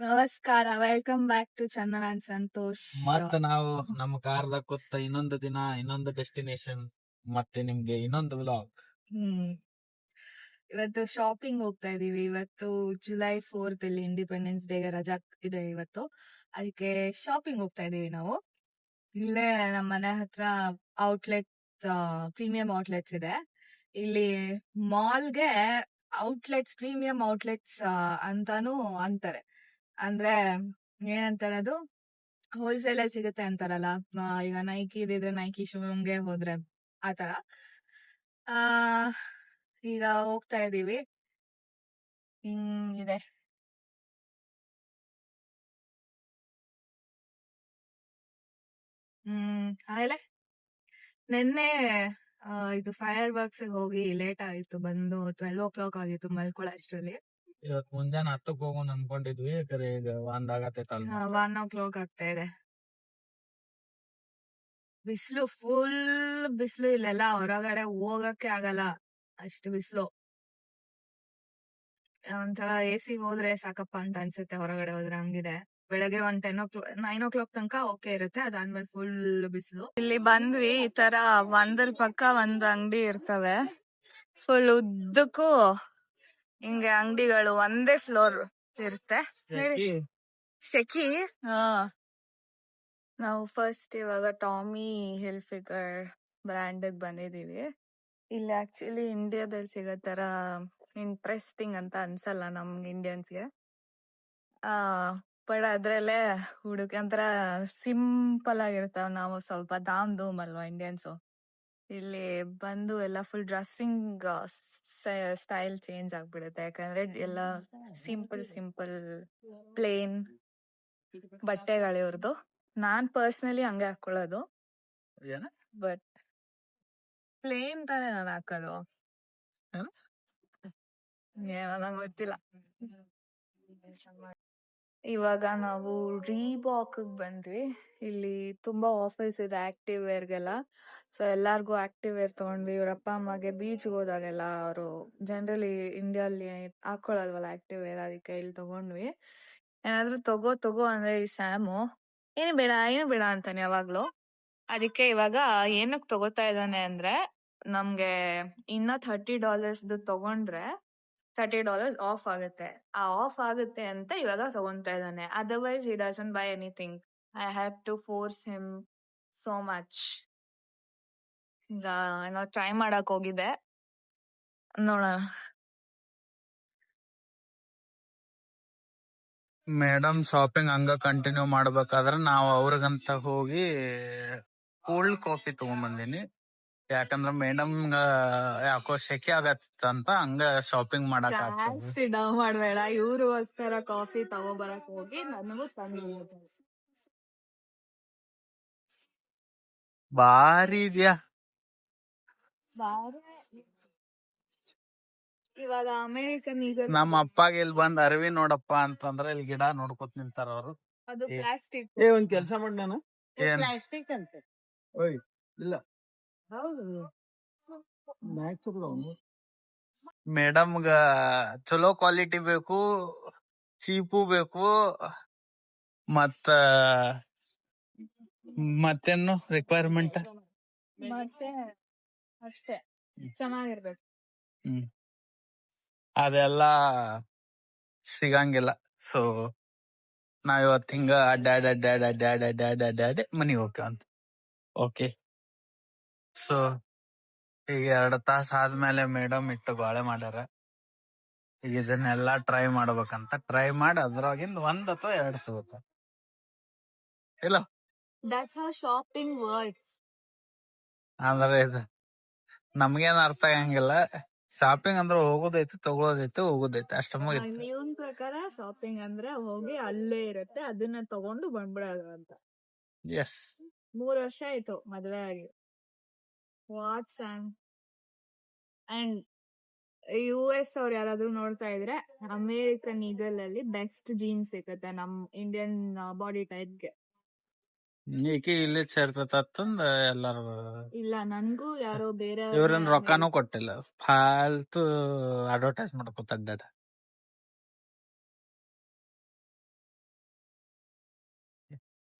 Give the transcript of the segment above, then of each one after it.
ನಮಸ್ಕಾರ welcome back to Chandana and Santhosh ಮತ್ತ ನಾವು ನಮ್ಮ ಕಾರ್ದಾಗ ಕೂತ ಇನ್ನೊಂದು ದಿನ ಇನ್ನೊಂದು ಡೆಸ್ಟಿನೇಷನ್ ಮತ್ತೆ ನಿಮ್ಗೆ ಇನ್ನೊಂದು ವ್ಲಾಗ್ ಹ್ಮ್. ಇವತ್ತು ಶಾಪಿಂಗ್ ಹೋಗ್ತಾ ಇದೀವಿ. ಇವತ್ತು ಜುಲೈ ಫೋರ್ತ್ ಇಲ್ಲಿ ಇಂಡಿಪೆಂಡೆನ್ಸ್ ಡೇಗೆ ರಜಾ ಇದೆ ಇವತ್ತು. ಅದಕ್ಕೆ ಶಾಪಿಂಗ್ ಹೋಗ್ತಾ ಇದೀವಿ ನಾವು. ಇಲ್ಲೇ ನಮ್ಮ ಮನೆ ಹತ್ರ ಔಟ್ಲೆಟ್ ಪ್ರೀಮಿಯಂ ಔಟ್ಲೆಟ್ಸ್ ಇದೆ. ಇಲ್ಲಿ ಮಾಲ್ಗೆ ಔಟ್ಲೆಟ್ಸ್ ಪ್ರೀಮಿಯಂ ಔಟ್ಲೆಟ್ಸ್ ಅಂತಾನು ಅಂತಾರೆ. ಅಂದ್ರೆ ಏನಂತಾರೆ ಅದು ಹೋಲ್ಸೇಲ್ ಅಲ್ಲಿ ಸಿಗುತ್ತೆ ಅಂತಾರಲ್ಲ. ಈಗ ನೈಕಿ ಇದ್ರೆ ನೈಕಿ ಶೋರೂಮ್ಗೆ ಹೋದ್ರೆ ಆತರ ಆ, ಈಗ ಹೋಗ್ತಾ ಇದೀವಿ ಹಿಂಗಿದೆ. ಹ್ಮ್, ಆಮೇಲೆ ನಿನ್ನೆ ಇದು ಫೈರ್ ವರ್ಕ್ಸ್ ಹೋಗಿ ಲೇಟ್ ಆಯ್ತು, ಬಂದು ಟ್ವೆಲ್ವ್ ಓ ಕ್ಲಾಕ್ ಆಗಿತ್ತು ಮಲ್ಕೊಳ್ಳೋ ಅಷ್ಟ್ರಲ್ಲಿ ಇವತ್ ಮುಂಜಾನೆ ಹತ್ತಕ್ ಹೋಗೋಣ ಅನ್ಕೊಂಡಿದ್ವಿ, ಕರೆ ಈಗ ಒಂದ್ ಆಗತೈತಲ್ಲ ಒನ್ ಓ ಕ್ಲಾಕ್ ಆಗ್ತಾ ಇದೆ. ಬಿಸಿಲು ಫುಲ್ ಬಿಸಿಲು ಇಲ್ಲೆಲ್ಲ, ಹೊರಗಡೆ ಹೋಗಕ್ಕೆ ಆಗಲ್ಲ, ಅಷ್ಟು ಬಿಸಿಲು. ಒಂಥರ ಎ ಸಿ ಹೋದ್ರೆ ಸಾಕಪ್ಪ ಅಂತ ಅನ್ಸುತ್ತೆ, ಹೊರಗಡೆ ಹೋದ್ರೆ ಹಂಗಿದೆ. ಬೆಳಗ್ಗೆ ಒಂದ್ ten o'clock nine o'clock ತನಕ ಓಕೆ ಇರುತ್ತೆ, ಅದಾದ್ಮೇಲೆ ಫುಲ್ ಬಿಸಿಲು. ಇಲ್ಲಿ ಬಂದ್ವಿ, ಈ ತರ ಒಂದ್ರ ಪಕ್ಕ ಒಂದ್ ಅಂಗಡಿ ಇರ್ತವೆ. ಫುಲ್ ಉದ್ದಕ್ಕೂ ಹಿಂಗೆ ಅಂಗಡಿಗಳು ಒಂದೇ ಫ್ಲೋರ್ ಇರುತ್ತೆ. ಹೇಳಿ. ಶೆಕಿ. ಹಾ. ನಾವು ಫಸ್ಟ್ ಇವಾಗ ಟಾಮಿ ಹಿಲ್ ಫಿಗರ್ ಬ್ರ್ಯಾಂಡ್ ಬಂದಿದೀವಿ ಇಲ್ಲಿ ಆಕ್ಚುಲಿ ಇಂಡಿಯಾದಲ್ಲಿ ಸಿಗೋ ತರ ಇಂಟ್ರೆಸ್ಟಿಂಗ್ ಅಂತ ಅನ್ಸಲ್ಲ ನಮ್ಗೆ ಇಂಡಿಯನ್ಸ್ಗೆ ಆ ಬಟ್ ಅದ್ರಲ್ಲೇ ಹುಡುಗ ಒಂಥರ ಸಿಂಪಲ್ ಆಗಿರ್ತಾವ ನಾವು ಸ್ವಲ್ಪ ದಾಮ್ ಧೂಮ್ ಅಲ್ವಾ ಇಂಡಿಯನ್ಸು ಇಲ್ಲಿ ಬಂದು ಎಲ್ಲ ಫುಲ್ ಡ್ರೆಸ್ಸಿಂಗ್ ಸ್ಟೈಲ್ ಚೇಂಜ್ ಆಗ್ಬಿಡುತ್ತೆ. ಯಾಕಂದ್ರೆ ಎಲ್ಲ ಸಿಂಪಲ್ ಸಿಂಪಲ್ ಪ್ಲೇನ್ ಬಟ್ಟೆಗಳಿವ್ರದ್ದು ನಾನ್ ಪರ್ಸನಲಿ ಹಂಗೆ ಹಾಕೊಳ್ಳೋದು. ಏನ? ಬಟ್ ಪ್ಲೇನ್ ತಾನೇ ನಾನು ಹಾಕೋದು. ಏನು? ಏನೋ ನಂಗೆ ಗೊತ್ತಿಲ್ಲ. ಇವಾಗ ನಾವು ರೀಬಾಕ್ ಬಂದ್ವಿ. ಇಲ್ಲಿ ತುಂಬಾ ಆಫರ್ಸ್ ಇದೆ ಆಕ್ಟಿವ್ ವೇರ್ಗೆಲ್ಲ ಸೊ ಎಲ್ಲಾರ್ಗು ಆಕ್ಟಿವ್ ವೇರ್ ತಗೊಂಡ್ವಿ. ಇವ್ರ ಅಪ್ಪ, ಅಮ್ಮಗೆ ಬೀಚ್ ಹೋದಾಗೆಲ್ಲ ಅವರು ಜನರಲಿ ಇಂಡಿಯಲ್ಲಿ ಹಾಕೊಳ್ಳಲ್ವಲ್ಲ ಆಕ್ಟಿವ್ ವೇರ್ ಅದಕ್ಕೆ ಇಲ್ಲಿ ತಗೊಂಡ್ವಿ. ಏನಾದ್ರೂ ತಗೋ ತಗೋ ಅಂದ್ರೆ ಈ ಸ್ಯಾಮು ಏನು ಬೇಡ ಏನು ಬೇಡ ಅಂತಾನೆ ಯಾವಾಗ್ಲೂ. ಅದಕ್ಕೆ ಇವಾಗ ಏನಕ್ ತಗೋತಾ ಇದ್ದಾನೆ ಅಂದ್ರೆ ನಮ್ಗೆ ಇನ್ನ ಥರ್ಟಿ ಡಾಲರ್ಸ್ ತಗೊಂಡ್ರೆ ಥರ್ಟಿ ಡಾಲರ್ಸ್ ಆಫ್ ಆಗುತ್ತೆ. ಆ ಆಫ್ ಆಗುತ್ತೆ ಅಂತ ಇವಾಗ ತಗೊಂತಾ ಇದ್ದಾನೆ. ಅದರ್ವೈಸ್ ಈ doesn't buy anything I have to force him so much ಈಗ ಏನೋ ಟ್ರೈ ಮಾಡಕ್ ಹೋಗಿದ್ದೆ ನೋಡೋಣ. ಮೇಡಮ್ ಶಾಪಿಂಗ್ ಹಂಗ ಕಂಟಿನ್ಯೂ ಮಾಡ್ಬೇಕಾದ್ರೆ ನಾವು ಅವ್ರಿಗಂತ ಹೋಗಿ ಕೋಲ್ಡ್ ಕಾಫಿ ತಗೊಂಡ್ ಯಾಕಂದ್ರ ಮೇಡಮ್ ಯಾಕೋ ಸೆಕೆ ಆಗತ್ತಂತ ಹಂಗ ಶಾಪಿಂಗ್ ಮಾಡಕ್ ಮಾಡ್ಬೇಡ ಜಾಸ್ತಿ ಡವ್ ಮಾಡ್ಬೇಡ ಇವ್ರಿಗೋಸ್ಕರ ಕಾಫಿ ತಗೋಬರಕ್ ಹೋಗಿ ನನಗೂ ತಂದು ಬಾರಿ ಇದ್ಯಾ? ಇವಾಗ ಅಮೆರಿಕನ್ ಈಗ ನಮ್ಮ ಅಪ್ಪಗೆ ಇಲ್ಲಿ ಬಂದ್ ಅರವಿ ನೋಡಪ್ಪ ಅಂತಂದ್ರ ಇಲ್ಲಿ ಗಿಡ ನೋಡ್ಕೊತ ನಿಂತಾರ ಅವರು. ಅದು ಏ- ಪ್ಲಾಸ್ಟಿಕ್. ಏ ಒಂದ್ ಕೆಲ್ಸ ಮಾಡ್ ನಾನು. ಪ್ಲಾಸ್ಟಿಕ್ ಅಂತ. ಓಯ್ ಇಲ್ಲ. ಮೇಡಮ್ಗ ಚಲೋ ಕ್ವಾಲಿಟಿ ಬೇಕು ಚೀಪು ಬೇಕು ಮತ್ತ ಮತ್ತೇನು ರಿಕ್ವೈರ್ಮೆಂಟ್ ಮತ್ತೆ ಅಷ್ಟೇ ಚೆನ್ನಾಗಿರ್ಬೇಕು. ಹ್ಮ್. ಅದೆಲ್ಲ ಸಿಗಂಗಿಲ್ಲ. ಸೊ ನಾವ್ ಇವತ್ತು ಹಿಂಗ ಅಡ್ಡಾಡ್ ಅಡ್ಡಾಡ್ ಅಡ್ಡಾಡ್ ಅಡ್ಡಾಡ್ ಅಡ್ಡಾಡಿ ಮನಿಗ್ ಹೋಗ್ತೇವ ಅಂತ ಓಕೆ ಸೊ ಈಗ ಎರಡ್ ತಾಸ ಆದ್ಮೇಲೆ ಮೇಡಮ್ ಇಟ್ಟು ಬಾಳೆ ಮಾಡ್ಯಾರ. ಈಗ ಇದನ್ನೆಲ್ಲಾ ಟ್ರೈ ಮಾಡ್ಬೇಕಂತ ಟ್ರೈ ಮಾಡಿ ಅದ್ರಾಗಿಂದ ಒಂದ್ ಅಥವಾ ಎರಡ್ ತಗೋತ. ಇಲ್ಲ? ದಟ್ಸ್ ಹೌ ಶಾಪಿಂಗ್ ವರ್ಡ್ಸ್ ಅಂದ್ರೆ ಇದು ನಮ್ಗೇನ್ ಅರ್ಥ ಆಗಂಗಿಲ್ಲ. ಶಾಪಿಂಗ್ ಅಂದ್ರೆ ಹೋಗೋದೈತಿ ತಗೊಳೋದೈತಿ ಹೋಗೋದೈತಿ. ಅಷ್ಟ ಮುಗಿತು. ಪ್ರಕಾರ ಶಾಪಿಂಗ್ ಅಂದ್ರೆ ಹೋಗಿ ಅಲ್ಲೇ ಇರುತ್ತೆ ಅದನ್ನ ತಗೊಂಡು ಬಂದ್ಬಿಡೋದು ಅಂತ. ಎಸ್ ಮೂರ್ ವರ್ಷ ಆಯ್ತು ಮದ್ವೆ ಆಗಿ. ವಾಟ್ಸ್ ಅಂಡ್ ಯು ಎಸ್ ಅವ್ರು ಯಾರಾದ್ರೂ ನೋಡ್ತಾ ಇದ್ರೆ ಅಮೇರಿಕನ್ ಈಗಲ್ ಅಲ್ಲಿ ಬೆಸ್ಟ್ ಜೀನ್ಸ್ ಸಿಗುತ್ತೆ ನಮ್ ಇಂಡಿಯನ್ ಬಾಡಿ ಟೈಪ್ಗೆ ಇಲ್ಲ ಇಲ್ಲಿ ಸೇರ್ತತಂದ ಎಲ್ಲಾರು. ಇಲ್ಲ ನನ್ಗೂ ಯಾರೋ ಬೇರೆ ಇವ್ರನ್ ರೊಕ್ಕಾನು ಕೊಟ್ಟಿಲ್ಲ. ಫಾಲ್ತು ಅಡ್ವರ್ಟೈಸ್ ಮಾಡ್ಕೊತ ಅಡ್ಡಾಡ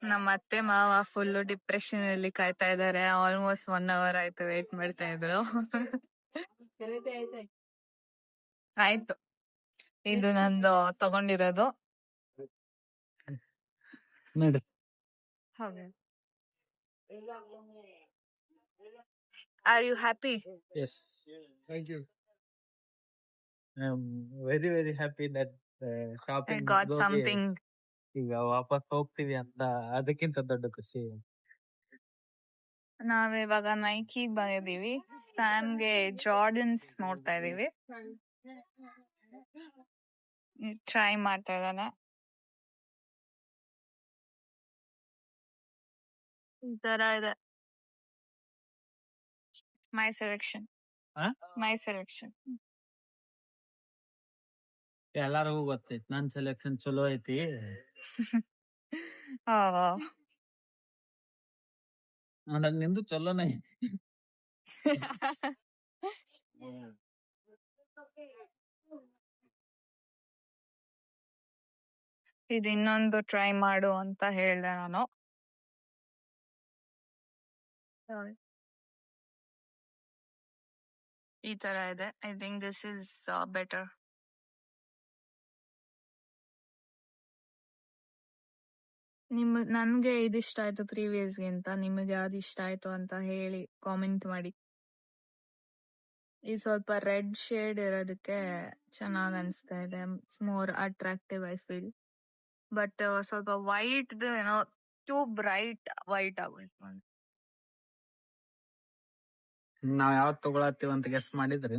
ನಮ್ಮ ಅತ್ತೆ ಮಾವ ಫುಲ್ ಡಿಪ್ರೆಷನ್ ಅಲ್ಲಿ ಕಾಯ್ತಾ ಇದಾರೆ. ಆಲ್ಮೋಸ್ಟ್ ಒನ್ ಅವರ್ ಆಯ್ತು ವೇಟ್ ಮಾಡ್ತಾ ಇದ್ರು. ಆಯ್ತು. ಇದು ನಂದು ತಗೊಂಡಿರೋದು. Are you happy yes thank you I am very very happy that shopping got something ಈಗ ವಾಪಸ್ ಹೋಗ್ತೀವಿ ಅಂತ ಅದಕ್ಕಿಂತ ದೊಡ್ಡ ಖುಷಿ. ನಾವಿವಾಗ ನೈಕಿಗ್ ನೈಕಿ ಬಂದಿದೀವಿ ಸ್ಯಾಮ್ಗೆ ಜಾರ್ಡನ್ಸ್ ನೋಡ್ತಾ ಇದೀವಿ ಟ್ರೈ ಮಾಡ್ತಾ ಇದ್ದಾನೆ. ಈ ತರ ಇದೆ. ಮೈ ಸೆಲೆಕ್ಷನ್? ಮೈ ಸೆಲೆಕ್ಷನ್ ಎಲ್ಲಾರಿಗೂ ಗೊತ್ತೈತಿ. ನನ್ ಸೆಲೆಕ್ಷನ್ ಚಲೋ ಐತಿ. ನಿಂದು ಚಲೋನೇ. ನೈ ಇದು ಇನ್ನೊಂದು ಟ್ರೈ ಮಾಡು ಅಂತ ಹೇಳ್ದೆ ನಾನು. ಈ ತರ ಇದೆ. I think this is better ನಿಮ್ ನನ್ಗೆ ಇದು ಇಷ್ಟ ಆಯ್ತು ಪ್ರೀವಿಯಸ್ ಗಿಂತ ನಿಮಗೆ ಯಾವ್ದು ಇಷ್ಟ ಆಯ್ತು ಅಂತ ಹೇಳಿ ಕಾಮೆಂಟ್ ಮಾಡಿ. ಈ ಸ್ವಲ್ಪ ರೆಡ್ ಶೇಡ್ ಇರೋದಕ್ಕೆ ಚೆನ್ನಾಗ್ ಅನ್ಸ್ತಾ ಇದೆ. More attractive I feel. But ಸ್ವಲ್ಪ ವೈಟ್ ಏನೋ ಟೂ ಬ್ರೈಟ್ ವೈಟ್ ಆಗೋಯ್ತು ನಾವ್ ಯಾವ್ದ್ ತಗೊಳತ್ತೀವಿ ಅಂತ ಗೆಸ್ ಮಾಡಿದ್ರಿ?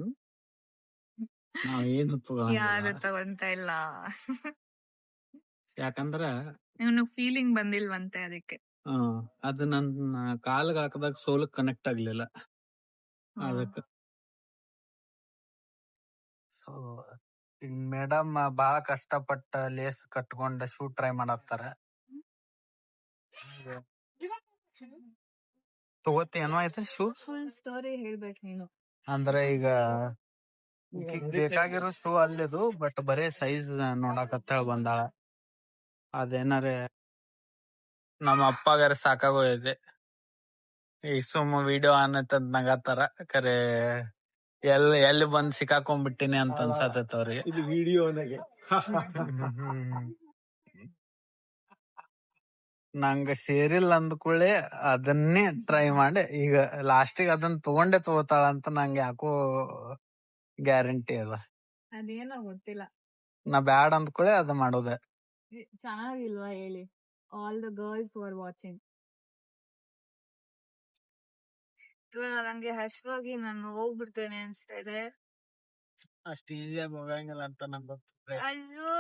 ನಾವ್ ಏನು ಯಾರು ತಗೊಳಂಗಿಲ್ಲ ತಗೊಂತ ಇಲ್ಲ. ಯಾಕಂದ್ರ ಇವನು ಫೀಲಿಂಗ್ ಬಂದಿಲ್ವಂತೆ ಅದಕ್ಕೆ. ಆ, ಅದು ನನ್ನ ಕಾಲ್ಗ್ ಹಾಕಿದಾಗ ಸೋಲ್ ಕನೆಕ್ಟ್ ಆಗ್ಲಿಲ್ಲ. ಅದಕ್ಕ ಸೊ ಈಗ ಮೇಡಮ್ ಬಾಳ ಕಷ್ಟಪಟ್ಟ ಲೇಸ್ ಕಟ್ಕೊಂಡ ಶೂ ಟ್ರೈ ಮಾಡತ್ತಾರ. ತಗೋತಿ ಏನೋ ಆಯ್ತಾ ಶೂ ಫುಲ್ ಸ್ಟೋರಿ ಹೇಳ್ಬೇಕು ನೀನು. ಅಂದ್ರೆ ಈಗ ಈಕಿಗ್ ಬೇಕಾಗಿರೋ ಶೂ ಅಲ್ಲಿದು ಬಟ್ ಬರೇ ಸೈಜ್ ನೋಡಾಕತ್ತೇಳ ಬಂದಾಳ. ಅದೇನಾರೆ ನಮ್ಮ ಅಪ್ಪಗಾರ ಸಾಕಾಗೋಗಿದೆ. ಈ ಸುಮ್ಮ ವಿಡಿಯೋ ಅನ್ನತ್ ನಗತ್ತಾರ ಕರೆ ಎಲ್ಲಿ ಎಲ್ಲಿ ಬಂದ್ ಸಿಕ್ಕಾಕೊಂಡ್ಬಿಟ್ಟಿನಿ ಅಂತ ಅನ್ಸತ್ತ ಅವ್ರಿಗೆ. ಇದು ವಿಡಿಯೋನಾಗೆ ನಂಗ ಸೇರಿಲ್ಲ ಅಂದ್ಕೊಳ್ಳಿ ಅದನ್ನೇ ಟ್ರೈ ಮಾಡಿ ಈಗ ಲಾಸ್ಟಿಗೆ ಅದನ್ನ ತಗೊಂಡೆ ತಗೋತಾಳ ಅಂತ ನಂಗೆ ಯಾಕೋ ಗ್ಯಾರಂಟಿ ಅದ. ಅದೇನೋ ಗೊತ್ತಿಲ್ಲ. ನಾ ಬ್ಯಾಡ್ ಅಂದ್ಕೊಳ್ಳಿ ಅದ ಮಾಡೋದೆ. ಚೆನ್ನಾಗಿಲ್ವಾ ಹೇಳಿ? All the girls for watching ಇವಾಗ ನಂಗೆ ಹಶ್ವಾಗಿ ನಾನು ಹೋಗ್ಬಿಡ್ತೇನೆ ಅನ್ಸ್ತಾ ಇದೆ. ಅಷ್ಟು ಈಸಿಯಾಗಿ ಹೋಗಂಗಿಲ್ಲ ಅಂತ ನಂಗೆ ಗೊತ್ತು ಅಯ್ಯೋ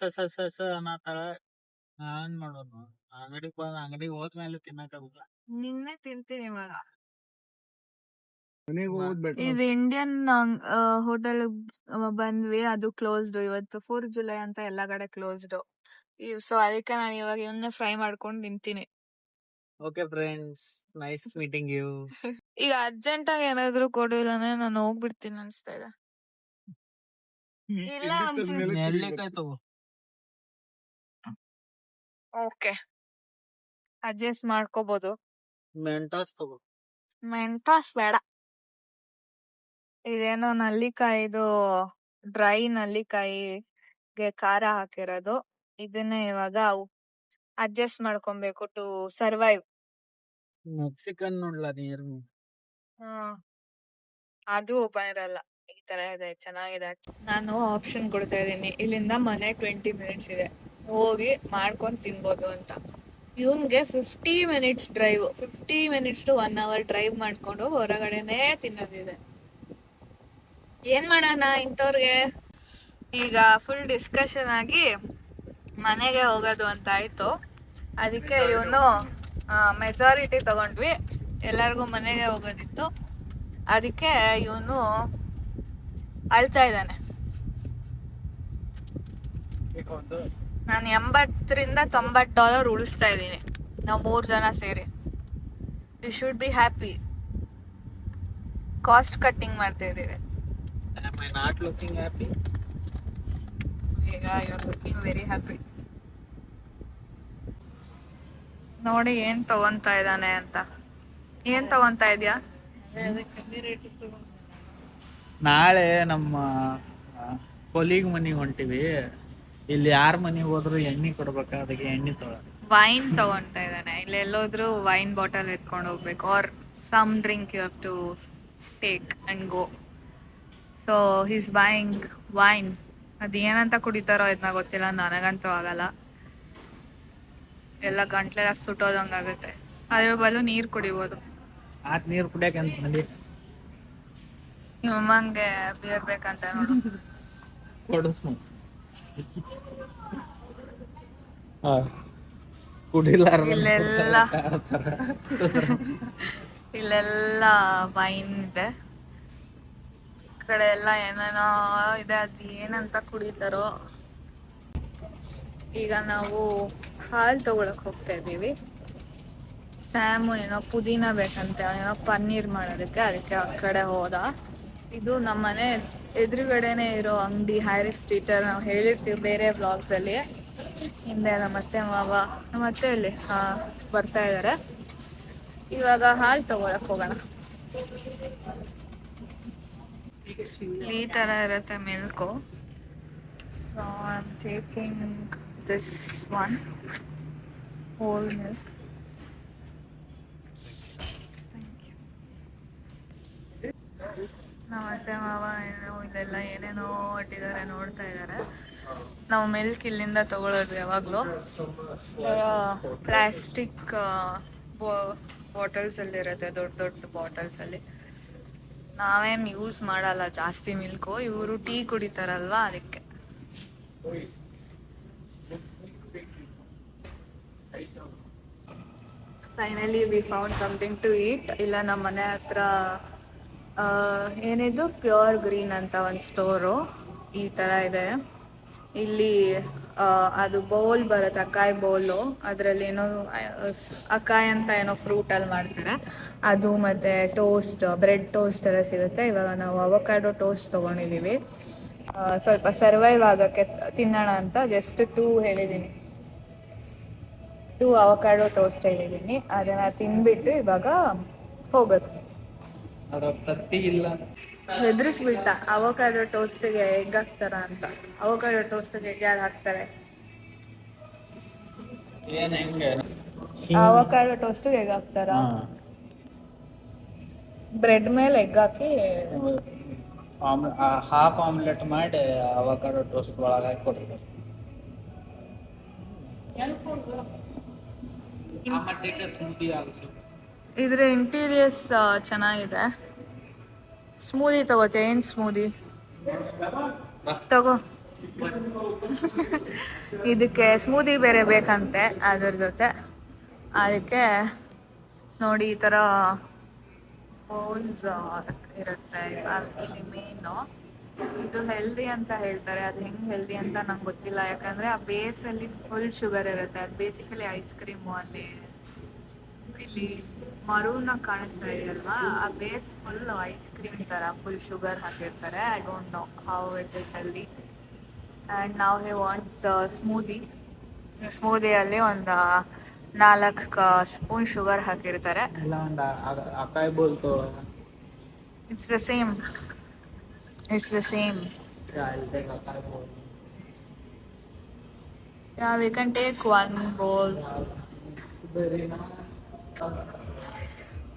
ಹಸ ಹಸ ಅನ್ನತ್ತಾಳ ನಾನ್ ಮಾಡೋದು? ಅಂಗಡಿಗೆ ಬಂದ್ ಅಂಗಡಿಗೆ ಹೋದ್ಮೇಲೆ ತಿನ್ನಕ್ಕಾಗಲ್ಲ ನಿನ್ನೆ ತಿಂತೀನಿ ಇವಾಗ. ಇದು ಇಂಡಿಯನ್ ಹೋಟೆಲ್ ಬಂದ್ವಿ ಅದು ಕ್ಲೋಸ್ಡ್ ಇವತ್ತು. ಫೋರ್ ಜುಲೈ ಅಂತ ಎಲ್ಲಾ ಕಡೆ ಕ್ಲೋಸ್ಡ್ ಸೊ ಅದಕ್ಕೆ ನಾನು ಇವಾಗ ಇವನ್ನ ಫ್ರೈ ಮಾಡ್ಕೊಂಡು ತಿಂತೀನಿ okay friends nice meeting you ಈಗ ಅರ್ಜೆಂಟ್ ಆಗಿ ಏನಾದ್ರು ಕೊಡಿಲ್ಲ ಅಂದ್ರೆ ನಾನು ಹೋಗ್ಬಿಡ್ತೀನಿ ಅನ್ಸ್ತಾ ಇದೆ. ಇಲ್ಲ ಓಕೆ ಅಡ್ಜಸ್ಟ್ ಮಾಡ್ಕೋಬಹುದು ಮೆಂಟಾಸ್ ತಗೋ. ಮೆಂಟಾಸ್ ಬೇಡ. ಇದೇನೋ ನಲ್ಲಿಕಾಯಿದು ಡ್ರೈ ನಲ್ಲಿಕಾಯಿಗೆ ಖಾರ ಹಾಕಿರೋದು. ಇದನ್ನೇ ಇವಾಗ ಅಡ್ಜಸ್ಟ್ ಮಾಡ್ಕೊಬೇಕು ಟು ಸರ್ವೈವ್. ಮೆಕ್ಸಿಕನ್ ನೋಡ್ಲ ನೀರು? ಅದು ಉಪಾಯ ಇರಲ್ಲ ಈ ತರ ಇದೆ ಚೆನ್ನಾಗಿದೆ. ನಾನು ಆಪ್ಷನ್ ಕೊಡ್ತಾ ಇದ್ದೀನಿ. ಇಲ್ಲಿಂದ ಮನೆ ಟ್ವೆಂಟಿ ಮಿನಿಟ್ಸ್ ಇದೆ. ಹೋಗಿ ಮಾಡ್ಕೊಂಡು ತಿನ್ಬೋದು ಅಂತ. ಇವನ್ಗೆ fifty minutes drive. Fifty minutes to one hour drive ಮಾಡ್ಕೊಂಡು ಹೊರಗಡೆನೆ ತಿನ್ನೋದಿದೆ. ಏನ್ ಮಾಡೋಣ ಇಂಥವ್ರಿಗೆ? ಈಗ ಫುಲ್ ಡಿಸ್ಕಷನ್ ಆಗಿ ಮನೆಗೆ ಹೋಗೋದು ಅಂತ ಆಯ್ತು. ಅದಕ್ಕೆ ಇವನು ಮೆಜಾರಿಟಿ ತಗೊಂಡ್ವಿ. ಎಲ್ಲರಿಗೂ ಮನೆಗೆ ಹೋಗೋದಿತ್ತು. ಅದಕ್ಕೆ ಇವನು ಅಳ್ತಾ ಇದ್ದಾನೆ. ನಾನು ಎಂಬತ್ತರಿಂದ ತೊಂಬತ್ತು ಡಾಲರ್ ಉಳಿಸ್ತಾ ಇದ್ದೀನಿ. ನಾವು ಮೂರು ಜನ ಸೇರಿ. You should be happy cost cutting ಮಾಡ್ತಾ ಇದ್ದೀವಿ. Am I not looking happy? You are looking very happy ನೋಡಿ ಏನ್ ತಗೊಂತಾ ಇದ್ದಾನೆ ಅಂತ. ಏನ್ ತಗೊಂತಾ ಇದ್ಯಾ? ನಾಳೆ ನಮ್ಮ ಕೊಲಿಗ್ ಮನಿಗ್ ಹೊಂಟಿವಿ. ಇಲ್ಲಿ ಯಾರ ಮನಿಗ್ ಹೋದ್ರು ಎಣ್ಣೆ ಕೊಡ್ಬೇಕು? ಅದಕ್ಕೆ ಎಣ್ಣೆ ತಗೋ ವೈನ್ ತಗೊಂತಾ ಇದ್ದಾನೆ. ಇಲ್ಲಿ ಎಲ್ಲೋದ್ರು ವೈನ್ ಬಾಟಲ್ ಎತ್ಕೊಂಡು ಹೋಗ್ಬೇಕು. Are some drink you have to take and go so he's buying wine ಅದು ಏನಂತ ಕುಡಿತಾರೋ ಇದನ್ನ ಗೊತ್ತಿಲ್ಲ ನನಗಂತೂ ಆಗಲ್ಲ. ಎಲ್ಲ ಗಂಟ್ಲೆಲ್ಲ ಸುಟ್ಟೋದಂಗಾಗುತ್ತೆ ಅದ್ರ ಬದಲು ನೀರು ಕುಡಿಬೋದು. ಆತ್ ನೀರ್ ಕುಡಿಯಕ್ಕೆ ನಿಮ್ಮಂಗೆ ಬಿಯರ್ ಬೇಕಂತ ನೋಡು. ಕುಡಿಲಾರ ಇಲ್ಲೆಲ್ಲ. ಇಲ್ಲೆಲ್ಲ ವೈನ್ ಇದೆ. ಕಡೆ ಎಲ್ಲ ಏನೇನೋ ಇದೆ, ಅದು ಏನಂತ ಕುಡಿತಾರೋ. ಈಗ ನಾವು ಹಾಲು ತಗೊಳಕ್ ಹೋಗ್ತಾ ಇದ್ದೀವಿ. ಸ್ಯಾಮು ಏನೋ ಪುದೀನ ಬೇಕಂತೆ, ಏನೋ ಪನ್ನೀರ್ ಮಾಡೋದಕ್ಕೆ, ಅದಕ್ಕೆ ಆ ಕಡೆ ಹೋದ. ಇದು ನಮ್ಮನೆ ಎದುರುಗಡೆನೆ ಇರೋ ಅಂಗಡಿ ಹೈರಿಕ್ ಸ್ಟ್ರೀಟರ್ ನಾವು ಹೇಳಿರ್ತೀವಿ ಬೇರೆ ಬ್ಲಾಗ್ಸ್ ಅಲ್ಲಿ ಹಿಂದೆ ನಮ್ಮತ್ತೆ ಮಾವ, ನಮ್ಮ ಅತ್ತೆ ಇಲ್ಲಿ ಹಾ ಬರ್ತಾ ಇದಾರೆ. ಇವಾಗ ಹಾಲು ತಗೊಳಕ್ ಹೋಗೋಣ. ಈ ತರ ಇರುತ್ತೆ milk. So I taking this one whole milk ನಮ್ಮ ಅತ್ತೆ, ಮಾವ, ಏನೋ ಇಲ್ಲೆಲ್ಲ ಏನೇನೋ ಒಟ್ಟಿದ್ದಾರೆ ನೋಡ್ತಾ ಇದ್ದಾರೆ. ನಾವು ಮಿಲ್ಕ್ ಇಲ್ಲಿಂದ ತಗೊಳ್ಳೋದು ಯಾವಾಗಲೂ. ಪ್ಲಾಸ್ಟಿಕ್ ಬಾಟಲ್ಸ್ ಅಲ್ಲಿ ಇರುತ್ತೆ, ದೊಡ್ಡ ದೊಡ್ಡ ಬಾಟಲ್ಸ್ ಅಲ್ಲಿ. ನಾವೇನ್ ಯೂಸ್ ಮಾಡಲ್ಲ, ಜಾಸ್ತಿ ಮಿಲ್ಕು ಇವರು ಟೀ ಕುಡಿತಾರಲ್ವಾ ಅದಕ್ಕೆ. Finally we found something to eat ಇಲ್ಲ ನಮ್ಮ ಮನೆ ಹತ್ರ ಏನಿದು? ಪ್ಯೂರ್ ಗ್ರೀನ್ ಅಂತ ಒಂದು ಸ್ಟೋರು ಈ ಥರ ಇದೆ. ಇಲ್ಲಿ ಅದು ಬೌಲ್ ಬರುತ್ತೆ ಅಕಾಯ್ ಬೌಲು ಅದರಲ್ಲಿ ಏನೋ ಅಕಾಯಿ ಅಂತ ಏನೋ ಫ್ರೂಟಲ್ಲಿ ಮಾಡ್ತಾರೆ. ಅದು ಮತ್ತೆ ಟೋಸ್ಟ್ ಬ್ರೆಡ್ ಟೋಸ್ಟ್ ಎಲ್ಲ ಸಿಗುತ್ತೆ. ಇವಾಗ ನಾವು ಅವಕಾಡೋ ಟೋಸ್ಟ್ ತಗೊಂಡಿದೀವಿ. ಸ್ವಲ್ಪ ಸರ್ವೈವ್ ಆಗೋಕ್ಕೆ ತಿನ್ನೋಣ ಅಂತ ಜಸ್ಟ್ ಟೂ ಹೇಳಿದ್ದೀನಿ ಟೂ ಅವಕಾಡೋ ಟೋಸ್ಟ್ ಹೇಳಿದ್ದೀನಿ ಅದನ್ನ ತಿನ್ಬಿಟ್ಟು ಇವಾಗ ಹೋಗೋದು. ಇಲ್ಲ. ಹೆದರಿಸ್ಬಿಟ್ಟ. ಅವಕಾಡೋ ಟೋಸ್ಟ್ಗೆ ಎಗ್ ಹಾಕ್ತಾರ ಅಂತ. ಅವಕಾಡೋ ಟೋಸ್ಟ್ಗೆ ಎಗ್ ಯಾರು ಹಾಕ್ತಾರೆ? ಟೋಸ್ಟ್ ಅವಕಾಡೋ ಟೋಸ್ಟ್ಗೆ ಎಗ್ ಹಾಕ್ತಾರ? ಬ್ರೆಡ್ ಮೇಲೆ ಎಗ್ ಹಾಕಿ ಹಾಫ್ ಆಮ್ಲೆಟ್ ಮಾಡಿ ಅವಕಾಡೋ ಟೋಸ್ಟ್ ಒಳಗೆ ಹಾಕಿ ಕೊಡ್ತಾರೆ ಇದ್ರ ಇಂಟೀರಿಯರ್ಸ್ ಚೆನ್ನಾಗಿದೆ. ಸ್ಮೂದಿ ತಗೋತೆ ಏನ್ ಸ್ಮೂದಿ ತಗೋ. ಇದಕ್ಕೆ ಸ್ಮೂದಿ ಬೇರೆ ಬೇಕಂತೆ, ಅದ್ರ ಜೊತೆ. ಅದಕ್ಕೆ ನೋಡಿ ಈ ತರ ಬೌಲ್ಸ್ ಇರುತ್ತೆ ಇಲ್ಲಿ ಮೇನು ಇದು ಹೆಲ್ದಿ ಅಂತ ಹೇಳ್ತಾರೆ, ಅದು ಹೆಂಗ್ ಹೆಲ್ದಿ ಅಂತ ನಂಗೆ ಗೊತ್ತಿಲ್ಲ. ಯಾಕಂದ್ರೆ ಆ ಬೇಸ್ ಅಲ್ಲಿ ಫುಲ್ ಶುಗರ್ ಇರುತ್ತೆ. ಅದು ಬೇಸಿಕಲಿ ಐಸ್ ಕ್ರೀಮು ಅಲ್ಲಿ, ಇಲ್ಲಿ ಮರೂನ್ ಕಾಣಿಸ್ತಾ ಇದೆಯಲ್ವಾ? ಆ ಬೇಸ್ ಫುಲ್ ಐಸ್ ಕ್ರೀಮ್ ತರ ಫುಲ್ ಶುಗರ್ ಹಾಕಿರ್ತಾರೆ. I don't know how it is ಅಲ್ಲಿ ಆ್ಯಂಡ್ ನಾವು ಹೇ ವಾಂಟ್ಸ್ ಸ್ಮೂದಿ ಸ್ಮೂದಿಯಲ್ಲಿ ಒಂದು ನಾಲ್ಕು ಸ್ಪೂನ್ ಶುಗರ್ ಹಾಕಿರ್ತಾರೆ. It's the same it's the same bowl we can take one bowl.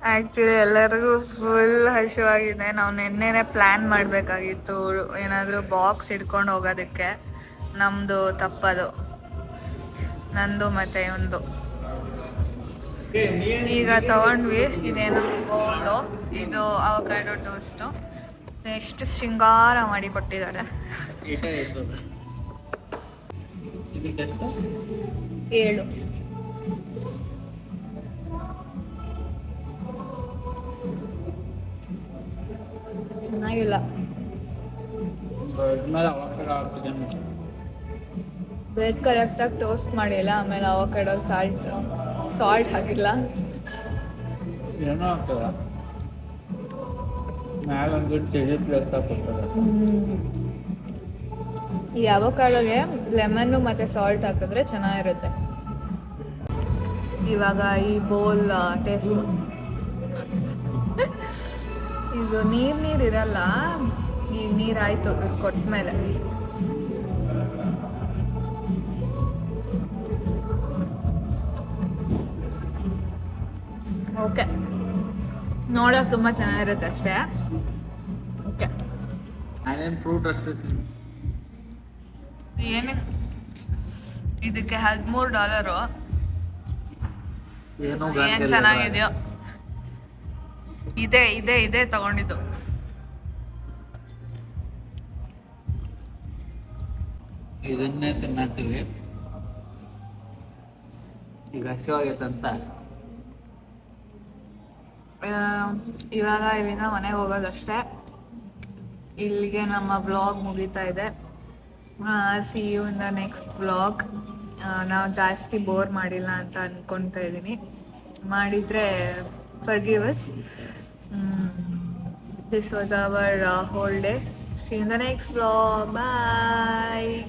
Actually ಎಲ್ಲರಿಗೂ ಫುಲ್ ಹಸಿವಾಗಿದೆ. ನಾವು ನಿನ್ನೆನೆ ಪ್ಲ್ಯಾನ್ ಮಾಡಬೇಕಾಗಿತ್ತು. ಏನಾದರೂ ಬಾಕ್ಸ್ ಹಿಡ್ಕೊಂಡು ಹೋಗೋದಕ್ಕೆ. ನಮ್ಮದು ತಪ್ಪದು. ನಂದು ಮತ್ತು ಇವಂದು ಈಗ ತಗೊಂಡ್ವಿ. ಇದೇನು ಗೋಲ್ಡು ಇದು ಅವಕಾಡೋ ಟೋಸ್ಟು ಎಷ್ಟು ಶೃಂಗಾರ ಮಾಡಿ ಕೊಟ್ಟಿದ್ದಾರೆ. ಏಳು. ಚೆನ್ನಾಗಿಲ್ಲ. ಬ್ರೆಡ್ ಕರೆಕ್ಟಾಗಿ ಟೋಸ್ಟ್ ಮಾಡಿಲ್ಲ ಆಮೇಲೆ ಅವಕಾಡೋ ಸಾಲ್ಟ್ ಸಾಲ್ಟ್ ಹಾಕಿಲ್ಲ ಏನೋ ಚಿಲ್ಲಿ ಈ ಅವಕಾಡೋಗೆ ಲೆಮನ್ನು ಮತ್ತು ಸಾಲ್ಟ್ ಹಾಕಿದ್ರೆ ಚೆನ್ನಾಗಿರುತ್ತೆ. ಇವಾಗ ಈ ಬೋಲ್ ಟೇಸ್ಟ್ ಇದು ನೀರ್ ನೀರ್ ಇರಲ್ಲ ಈಗ ನೀರ್ ಆಯ್ತು ಕೊಟ್ಟ ಮೇಲೆ ಓಕೆ. ನೋಡೋಕೆ ತುಂಬಾ ಚೆನ್ನಾಗಿರುತ್ತೆ ಅಷ್ಟೇ. ಓಕೆ. ನಾನೇನು ಫ್ರೂಟ್ ಅಷ್ಟೇ ಏನು? ಇದಕ್ಕೆ ಹದಿಮೂರು ಡಾಲರು ಏನ್ ಚೆನ್ನಾಗಿದೆಯೋ? ಇದೆ ಇದೆ ಇದೆ ತಗೊಂಡಿದ್ದು. ಇದನ್ನೇ ತಿನ್ನತ್ತೀವಿ. ಈಗ ಹಸಿವಾಗೈತಂತ. ಆ, ಇವಾಗ ಇಲ್ಲಿಂದ ಮನೆಗೆ ಹೋಗೋದಷ್ಟೇ. ಇಲ್ಲಿಗೆ ನಮ್ಮ ವ್ಲಾಗ್ ಮುಗಿತಾ ಇದೆ. See you in the next vlog ನಾವು ಜಾಸ್ತಿ ಬೋರ್ ಮಾಡಿಲ್ಲ ಅಂತ ಅನ್ಕೊತಾ ಇದ್ದೀನಿ ಮಾಡಿದರೆ forgive us. Mm. This was our uh, whole day. See you in the next vlog. Bye.